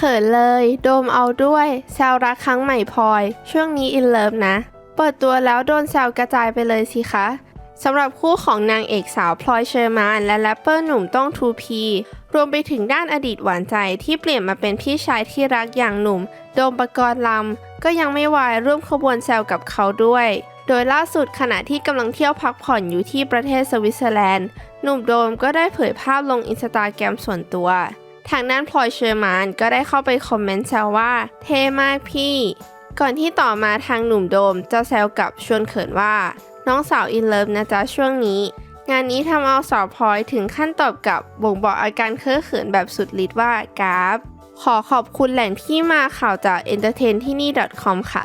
เขินเลย โดมเอาด้วยแซวรักครั้งใหม่พลอย ช่วงนี้อินเลิฟนะ เปิดตัวแล้วโดนแซวกระจายไปเลยสิคะสำหรับคู่ของนางเอกสาวพลอยเชอร์มานและแรปเปอร์หนุ่มต้องทูพีรวมไปถึงด้านอดีตหวานใจที่เปลี่ยนมาเป็นพี่ชายที่รักอย่างหนุ่ม โดมปกรณ์ลำ ก็ยังไม่วายร่วมขบวนแซวกับเขาด้วย โดยล่าสุดขณะที่กำลังเที่ยวพักผ่อนอยู่ที่ประเทศสวิตเซอร์แลนด์ หนุ่มโดมก็ได้เผยภาพลงอินสตาแกรมส่วนตัว ทางด้านพลอยเชอร์มานก็ได้เข้าไปคอมเมนต์แซวว่า เท่มากพี่ ก่อนที่ต่อมาทางหนุ่มโดมจะแซวกับชวนเขินว่า น้องสาวอินเลิฟนะจ๊ะช่วงนี้ งานนี้ทำเอาสาวพลอยถึงขั้นตอบกลับบ่งบอกอาการเคอะเขินแบบสุดฤทธิ์ว่ากราฟขอขอบคุณแหล่งที่มาข่าวจาก entertain ที่นี่ .com ค่ะ